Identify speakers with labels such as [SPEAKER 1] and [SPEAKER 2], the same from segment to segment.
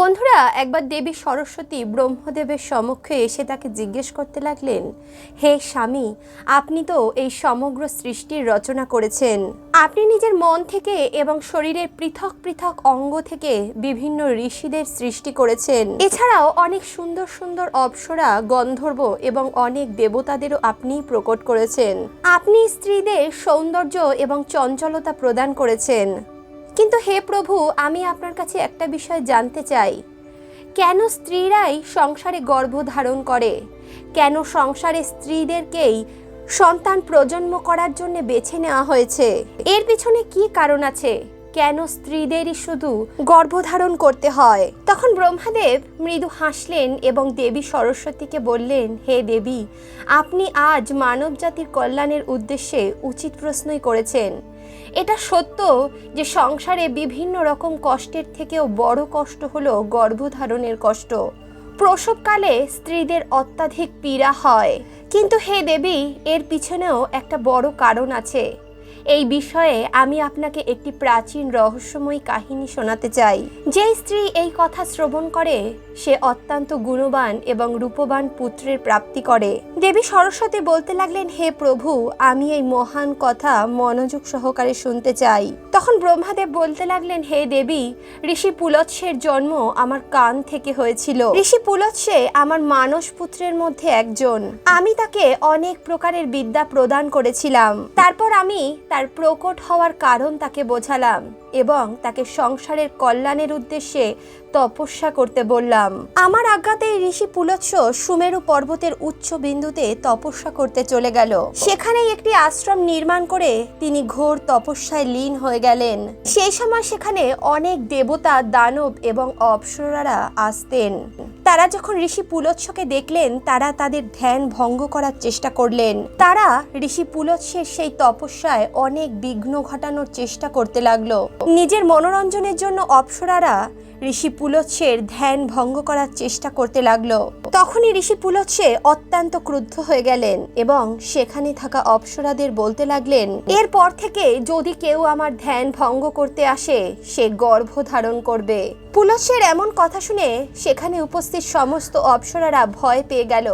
[SPEAKER 1] বন্ধুরা, একবার দেবী সরস্বতী ব্রহ্মদেবের সম্মুখে এসে তাকে জিজ্ঞেস করতে লাগলেন, হে স্বামী, আপনি তো এই সমগ্র সৃষ্টির রচনা করেছেন। আপনি নিজের মন থেকে এবং শরীরের পৃথক পৃথক অঙ্গ থেকে বিভিন্ন ঋষিদের সৃষ্টি করেছেন। এছাড়াও অনেক সুন্দর সুন্দর অপ্সরা, গন্ধর্ব এবং অনেক দেবতাদেরও আপনি প্রকট করেছেন। আপনি স্ত্রীদের সৌন্দর্য এবং চঞ্চলতা প্রদান করেছেন। কিন্তু হে প্রভু, আমি আপনার কাছে একটা বিষয় জানতে চাই। কেন স্ত্রীরাই সংসারে গর্ভ ধারণ করে? কেন সংসারে স্ত্রীদেরকেই সন্তান প্রজন্ম করার জন্য বেছে নেওয়া হয়েছে? এর পিছনে কি কারণ আছে? কেন স্ত্রীদেরই শুধু গর্ভধারণ করতে হয়? তখন ব্রহ্মাদেব মৃদু হাসলেন এবং দেবী সরস্বতীকে বললেন, হে দেবী, আপনি আজ মানব জাতির কল্যাণের উদ্দেশ্যে উচিত প্রশ্নই করেছেন। এটা সত্য যে সংসারে বিভিন্ন রকম কষ্টের থেকেও বড় কষ্ট হলো গর্ভধারণের কষ্ট। প্রসবকালে স্ত্রীদের অত্যাধিক পীড়া হয়। কিন্তু হে দেবী, এর পিছনেও একটা বড় কারণ আছে। এই বিষয়ে আমি আপনাকে একটি প্রাচীন রহস্যময় কাহিনী শোনাতে চাই। যে স্ত্রী এই কথা শ্রবণ করে সে অত্যন্ত গুণবান এবং রূপবান পুত্রের প্রাপ্তি করে। দেবী সরস্বতী বলতে লাগলেন, হে প্রভু, আমি এই মহান কথা মনোযোগ সহকারে শুনতে চাই। তখন ব্রহ্মাদেব বলতে লাগলেন, হে দেবী, ঋষি পুলৎসের জন্ম আমার কান থেকে হয়েছিল। ঋষি পুলৎসে আমার মানস পুত্রের মধ্যে একজন। আমি তাকে অনেক প্রকারের বিদ্যা প্রদান করেছিলাম। তারপর আমি তার প্রকট হওয়ার কারণ তাকে বোঝালাম। এবং তাকে সংসারের কল্যাণের উদ্দেশ্যে তপস্যা করতে বললাম। আমার আজ্ঞাতে ঋষি পুলৎস সুমেরু পর্বতের উচ্চ বিন্দুতে তপস্যা করতে চলে গেল। সেখানেই একটি আশ্রম নির্মাণ করে তিনি ঘোর তপস্যায় লীন হয়ে গেলেন। সেই সময় সেখানে অনেক দেবতা, দানব এবং অপসরারা আসতেন। তারা যখন ঋষি পুলৎসকে দেখলেন, তারা তাদের ধ্যান ভঙ্গ করার চেষ্টা করলেন। তারা ঋষি পুলৎসের সেই তপস্যায় অনেক বিঘ্ন ঘটানোর চেষ্টা করতে লাগল। নিজের মনোরঞ্জনের জন্য অপ্সরারা ঋষি পুলৎসের ধ্যান ভঙ্গ করার চেষ্টা করতে লাগল। তখনই ঋষি পুলৎসে অত্যন্ত ক্রুদ্ধ হয়ে গেলেন এবং সেখানে থাকা অপ্সরাদের বলতে লাগলেন, এরপর থেকে যদি কেউ আমার ধ্যান ভঙ্গ করতে আসে, সে গর্ভ ধারণ করবে। পুলৎসের এমন কথা শুনে সেখানে উপস্থিত সমস্ত অপ্সরারা ভয় পেয়ে গেল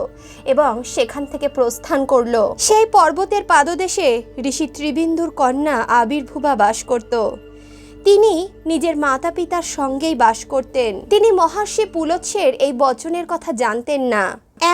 [SPEAKER 1] এবং সেখান থেকে প্রস্থান করল। সেই পর্বতের পাদদেশে ঋষি ত্রিবিন্দুর কন্যা আবির্ভুবা বাস করত। তিনি নিজের মাতা পিতার সঙ্গেই বাস করতেন। তিনি মহর্ষি পুলৎসের এই বচনের কথা জানতেন না।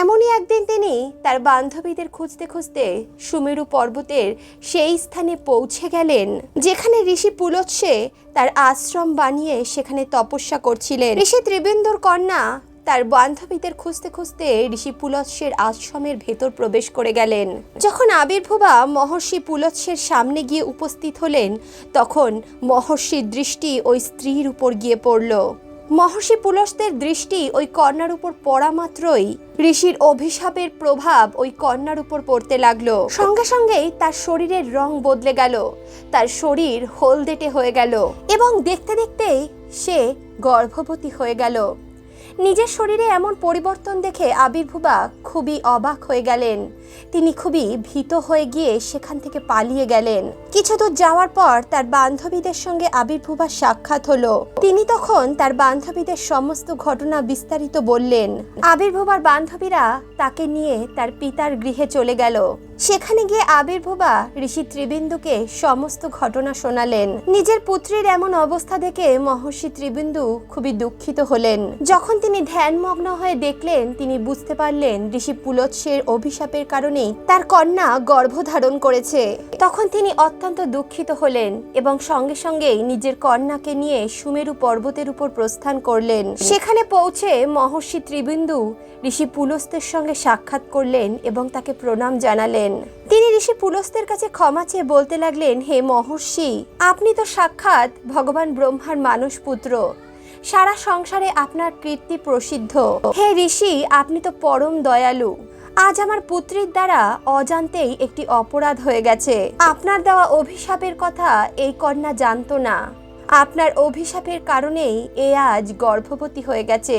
[SPEAKER 1] এমনই একদিন তিনি তার বান্ধবীদের খুঁজতে খুঁজতে সুমেরু পর্বতের সেই স্থানে পৌঁছে গেলেন, যেখানে ঋষি পুলৎসে তার আশ্রম বানিয়ে সেখানে তপস্যা করছিলেন। ঋষি ত্রিবেন্দুর কন্যা তার বান্ধবীদের খুঁজতে খুঁজতে ঋষি পুলৎসের আশ্রমের ভেতর প্রবেশ করে গেলেন। যখন আবির্ভুবা মহর্ষি পুলৎসের সামনে গিয়ে উপস্থিত হলেন, তখন মহর্ষির দৃষ্টি ওই স্ত্রীর উপর গিয়ে পড়ল। মহর্ষি পুলসদের দৃষ্টি ওই কন্যার উপর পড়া মাত্রই ঋষির অভিশাপের প্রভাব ওই কন্যার উপর পড়তে লাগল। সঙ্গে সঙ্গেই তার শরীরের রং বদলে গেল, তার শরীর হলদেটে হয়ে গেল এবং দেখতে দেখতেই সে গর্ভবতী হয়ে গেল। নিজের শরীরে এমন পরিবর্তন দেখে আবির্ভুবা খুবই অবাক হয়ে গেলেন। তিনি খুবই ভীত হয়ে গিয়ে সেখান থেকে পালিয়ে গেলেন। কিছু দূর যাওয়ার পর তার বান্ধবীদের সঙ্গে আবির্ভুবার সাক্ষাৎ হলো। তিনি তখন তার বান্ধবীদের সমস্ত ঘটনা বিস্তারিত বললেন। আবির্ভুবার বান্ধবীরা তাকে নিয়ে তার পিতার গৃহে চলে গেল। সেখানে গিয়ে আবির্ভুবা ঋষি ত্রিবিন্দুকে সমস্ত ঘটনা শোনালেন। নিজের পুত্রের এমন অবস্থা দেখে মহর্ষি ত্রিবিন্দু খুবই দুঃখিত হলেন। যখন তিনি ধ্যানমগ্ন হয়ে দেখলেন, তিনি বুঝতে পারলেন ঋষি পুলৎসের অভিশাপের কারণেই তার কন্যা গর্ভধারণ করেছে। তখন তিনি অত্যন্ত দুঃখিত হলেন এবং সঙ্গে সঙ্গেই নিজের কন্যাকে নিয়ে সুমেরু পর্বতের উপর প্রস্থান করলেন। সেখানে পৌঁছে মহর্ষি ত্রিবিন্দু ঋষি পুলস্তের সঙ্গে সাক্ষাৎ করলেন এবং তাকে প্রণাম জানালেন। তিনি ঋষি পুলস্তের কাছে ক্ষমা চেয়ে বলতে লাগলেন, হে মহর্ষি, আপনি তো সাক্ষাৎ ভগবান ব্রহ্মার মানুষ পুত্র। সারা সংসারে আপনার কীর্তি প্রসিদ্ধ। হে ঋষি, আপনি তো পরম দয়ালু। আজ আমার পুত্রীর দ্বারা অজান্তেই একটি অপরাধ হয়ে গেছে। আপনার দেওয়া অভিশাপের কথা এই কন্যা জানতো না। আপনার অভিশাপের কারণেই এ আজ গর্ভবতী হয়ে গেছে।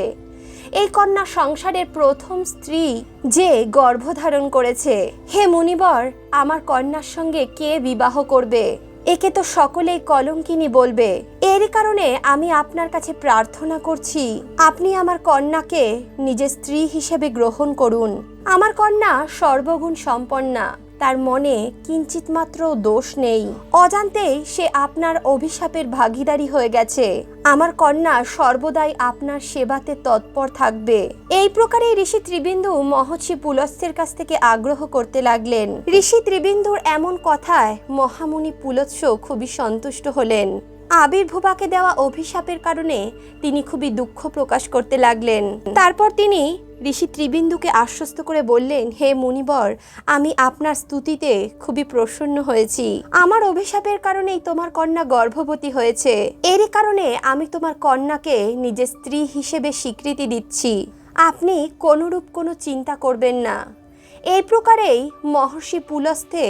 [SPEAKER 1] এই কন্যা সংসারের প্রথম স্ত্রী যে গর্ভধারণ করেছে। হে মুনিবর, আমার কন্যার সঙ্গে কে বিবাহ করবে? একে তো সকলেই কলঙ্কিনী বলবে। এরই কারণে আমি আপনার কাছে প্রার্থনা করছি, আপনি আমার কন্যাকে নিজের স্ত্রী হিসেবে গ্রহণ করুন। আমার কন্যা সর্বগুণ সম্পন্না। তার মনে কিঞ্চিত মাত্র দোষ নেই। অজান্তেই সে আপনার অভিশাপের ভাগিদারি হয়ে গেছে। আমার কন্যা সর্বদাই আপনার সেবাতে তৎপর থাকবে। এই প্রকারে ঋষি ত্রিবিন্দু মহর্ষি পুলস্তের কাছ থেকে আগ্রহ করতে লাগলেন। ঋষি ত্রিবিন্দুর এমন কথায় মহামুনি পুলৎস খুবই সন্তুষ্ট হলেন। আবির্ভূবাকে দেওয়া অভিশাপের কারণে তিনি খুবই দুঃখ প্রকাশ করতে লাগলেন। তারপর তিনি ঋষি ত্রিবিন্দুকে আশ্বস্ত করে বললেন, হে মুনিবর, আমি আপনার স্তুতিতে খুবই প্রসন্ন হয়েছি। আমার অভিশাপের কারণেই তোমার কন্যা গর্ভবতী হয়েছে। এরই কারণে আমি তোমার কন্যাকে নিজের স্ত্রী হিসেবে স্বীকৃতি দিচ্ছি। আপনি কোনোরূপ কোনো চিন্তা করবেন না। এই প্রকারেই মহর্ষি পুলস্থে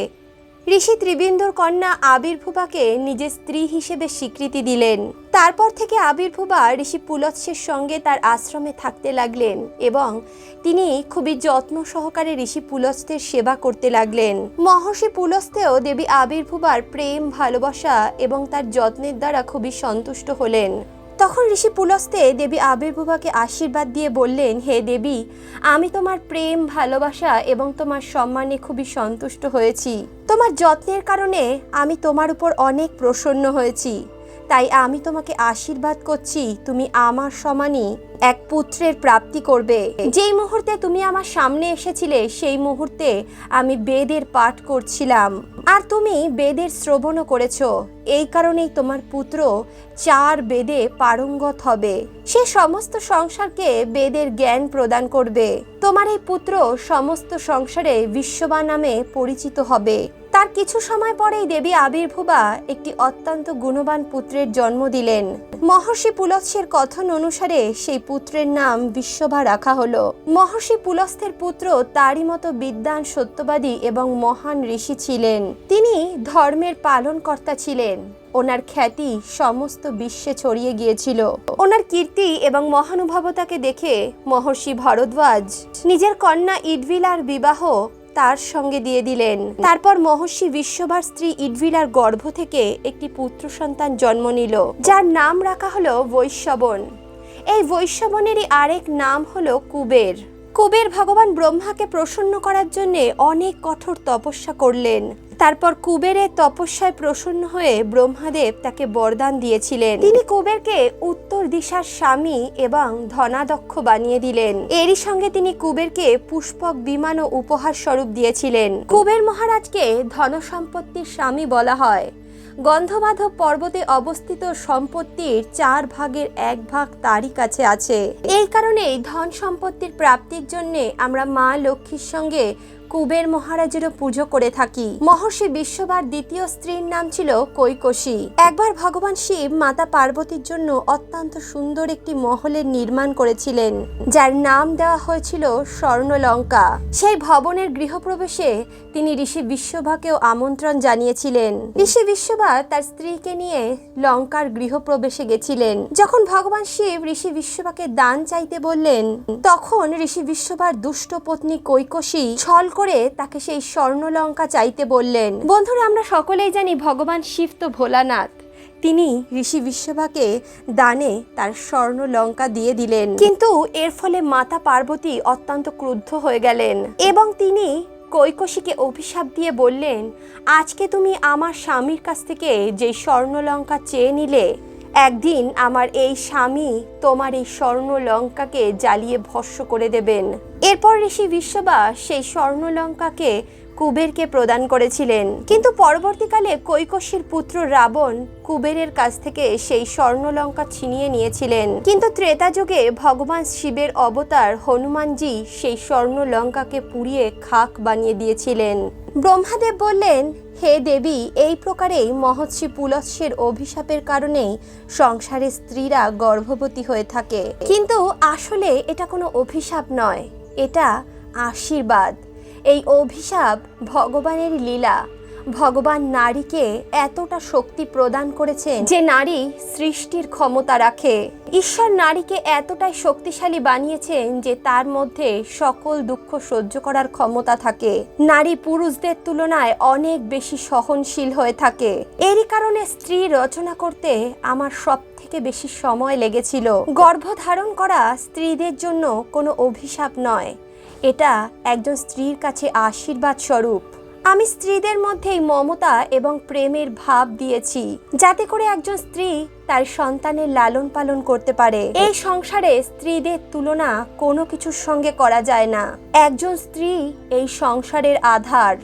[SPEAKER 1] ঋষি ত্রিবিন্দুর কন্যা আবির্ভূবাকে নিজের স্ত্রী হিসেবে স্বীকৃতি দিলেন। তারপর থেকে আবির্ভূবা ঋষি পুলৎসের সঙ্গে তার আশ্রমে থাকতে লাগলেন এবং তিনি খুবই যত্ন সহকারে ঋষি পুলস্তের সেবা করতে লাগলেন। মহর্ষি পুলস্তেও দেবী আবির্ভূবার প্রেম, ভালোবাসা এবং তার যত্নের দ্বারা খুবই সন্তুষ্ট হলেন। তখন ঋষি পুলস্তে দেবী আবির্ভূবাকে আশীর্বাদ দিয়ে বললেন, হে দেবী, আমি তোমার প্রেম, ভালোবাসা এবং তোমার সম্মানে খুবই সন্তুষ্ট হয়েছি। তোমার যত্নের কারণে আমি তোমার উপর অনেক প্রসন্ন হয়েছি। তাই আমি তোমাকে আশীর্বাদ করছি, তুমি আমার সমানই এক পুত্রের প্রাপ্তি করবে। যেই মুহূর্তে তুমি আমার সামনে এসেছিলে, সেই মুহূর্তে আমি বেদের পাঠ করছিলাম। আর তুমি বেদের শ্রবণও করেছ। এই কারণেই তোমার পুত্র চার বেদে পারঙ্গত হবে। সে সমস্ত সংসারকে বেদের জ্ঞান প্রদান করবে। তোমার এই পুত্র সমস্ত সংসারে বিশ্ববা নামে পরিচিত হবে। তার কিছু সময় পরেই দেবী আবির্ভূবা একটি অত্যন্ত গুণবান পুত্রের জন্ম দিলেন। মহর্ষি পুলৎসের কথন অনুসারে সেই পুত্রের নাম বিশ্বভা রাখা হলো। মহর্ষি পুলস্থের পুত্র তারই মতো বিদ্যান সত্যবাদী এবং মহান ঋষি ছিলেন। তিনি ধর্মের পালনকর্তা ছিলেন। ওনার খ্যাতি সমস্ত বিশ্বে ছড়িয়ে গিয়েছিল। ওনার কীর্তি এবং মহানুভবতাকে দেখে মহর্ষি ভরদ্বাজ নিজের কন্যা ইডভিলার বিবাহ তার সঙ্গে দিয়ে দিলেন। তারপর মহর্ষি বিশ্ববার স্ত্রী ইডভিলার গর্ভ থেকে একটি পুত্র সন্তান জন্ম নিল, যার নাম রাখা হলো বৈশ্যবন। এই বৈশ্যবনেরই আরেক নাম হলো কুবের। কুবের ভগবান ব্রহ্মাকে প্রসন্ন করার জন্য অনেক কঠোর তপস্যা করলেন। তারপর কুবেরের তপস্যায় প্রসন্ন হয়ে ব্রহ্মাদেব তাকে বরদান দিয়েছিলেন। তিনি কুবেরকে উত্তর দিশার স্বামী এবং ধনাদক্ষ বানিয়ে দিলেন। এরই সঙ্গে তিনি কুবেরকে পুষ্পক বিমান ও উপহার স্বরূপ দিয়েছিলেন। কুবের মহারাজকে ধন সম্পত্তির স্বামী বলা হয়। গন্ধমাধব পর্বতে অবস্থিত সম্পত্তির চার ভাগের এক ভাগ তারই কাছে আছে। এই কারণে ধন সম্পত্তির প্রাপ্তির জন্য আমরা মা লক্ষ্মীর সঙ্গে কুবের মহারাজেরও পুজো করে থাকি। মহর্ষি বিশ্ববার দ্বিতীয় স্ত্রীর নাম ছিল কৈকশী। একবার ভগবান শিব মাতা পার্বতীর জন্য অত্যন্ত সুন্দর একটি মহলের নির্মাণ করেছিলেন, যার নাম দেওয়া হয়েছিল স্বর্ণলঙ্কা। সেই ভবনের গৃহপ্রবেশে তিনি ঋষি বিশ্বভাকেও আমন্ত্রণ জানিয়েছিলেন। ঋষি বিশ্বভা তার স্ত্রীকে নিয়ে লঙ্কার গৃহপ্রবেশে গেছিলেন। যখন ভগবান শিব ঋষি বিশ্বভাকে দান চাইতে বললেন, তখন ঋষি বিশ্বভার দুষ্ট পত্নী কৈকশী ছল করে তাকে সেই স্বর্ণলঙ্কা চাইতে বললেন। বন্ধুরা, আমরা সকলেই জানি ভগবান শিব তো ভোলানাথ। তিনি ঋষি বিশ্বভাকে দানে তার স্বর্ণ লঙ্কা দিয়ে দিলেন। কিন্তু এর ফলে মাতা পার্বতী অত্যন্ত ক্রুদ্ধ হয়ে গেলেন এবং তিনি কৈকশীকে অভিশাপ দিয়ে বললেন, আজকে তুমি আমার স্বামীর কাছ থেকে যে স্বর্ণলঙ্কা চেয়ে নিলে একদিন আমার এই স্বামী তোমার এই স্বর্ণলঙ্কাকে জ্বালিয়ে ভস্ম করে দেবেন। এরপর ঋষি বিশ্ববা সেই স্বর্ণ লঙ্কাকে কুবেরকে প্রদান করেছিলেন। কিন্তু পরবর্তীকালে কৈকশীর পুত্র রাবণ কুবেরের কাছ থেকে সেই স্বর্ণলঙ্কা ছিনিয়ে নিয়েছিলেন। কিন্তু ত্রেতা যুগে ভগবান শিবের অবতার হনুমানজি সেই স্বর্ণলঙ্কাকে পুড়িয়ে খাক বানিয়ে দিয়েছিলেন। ব্রহ্মাদেব বললেন, হে দেবী, এই প্রকারেই মহর্ষি পুলস্যের অভিশাপের কারণেই সংসারে স্ত্রীরা গর্ভবতী হয়ে থাকে। কিন্তু আসলে এটা কোনো অভিশাপ নয়, এটা আশীর্বাদ। এই অভিশাপ ভগবানের লীলা। ভগবান নারীকে এতটা শক্তি প্রদান করেছেন যে নারী সৃষ্টির ক্ষমতা রাখে। ঈশ্বর নারীকে এতটাই শক্তিশালী বানিয়েছেন যে তার মধ্যে সকল দুঃখ সহ্য করার ক্ষমতা থাকে। নারী পুরুষদের তুলনায় অনেক বেশি সহনশীল হয়ে থাকে। এরই কারণে স্ত্রী রচনা করতে আমার সব থেকে বেশি সময় লেগেছিল। গর্ভধারণ করা স্ত্রীদের জন্য কোনো অভিশাপ নয়। এটা একজন স্ত্রীর কাছে আশীর্বাদ স্বরূপ। আমি স্ত্রীদের মধ্যেই মমতা এবং প্রেমের ভাব দিয়েছি, যাতে করে একজন স্ত্রী তার সন্তানের লালন পালন করতে পারে। এই সংসারে স্ত্রীদের তুলনা কোনো কিছুর সঙ্গে করা যায় না। একজন স্ত্রী এই সংসারের আধার।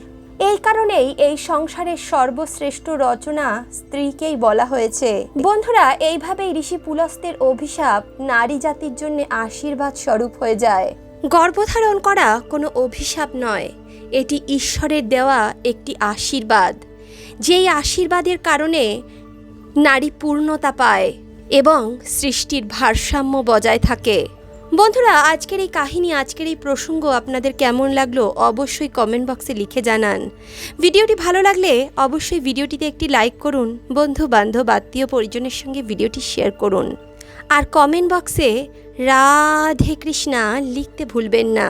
[SPEAKER 1] এই কারণেই এই সংসারের সর্বশ্রেষ্ঠ রচনা স্ত্রীকেই বলা হয়েছে। বন্ধুরা, এইভাবেই ঋষি পুলস্তের অভিশাপ নারী জাতির জন্য আশীর্বাদ স্বরূপ হয়ে যায়। গর্ভধারণ করা কোনো অভিশাপ নয়। এটি ঈশ্বরের দেওয়া একটি আশীর্বাদ। যেই আশীর্বাদের কারণে নারী পূর্ণতা পায় এবং সৃষ্টির ভারসাম্য বজায় থাকে। বন্ধুরা, আজকের এই কাহিনী, আজকের এই প্রসঙ্গ আপনাদের কেমন লাগল অবশ্যই কমেন্ট বক্সে লিখে জানান। ভিডিওটি ভালো লাগলে অবশ্যই ভিডিওটিতে একটি লাইক করুন বন্ধু বান্ধব আত্মীয় পরিজনের সঙ্গে ভিডিওটি শেয়ার করুন। আর কমেন্ট বক্সে রাধে কৃষ্ণা লিখতে ভুলবেন না।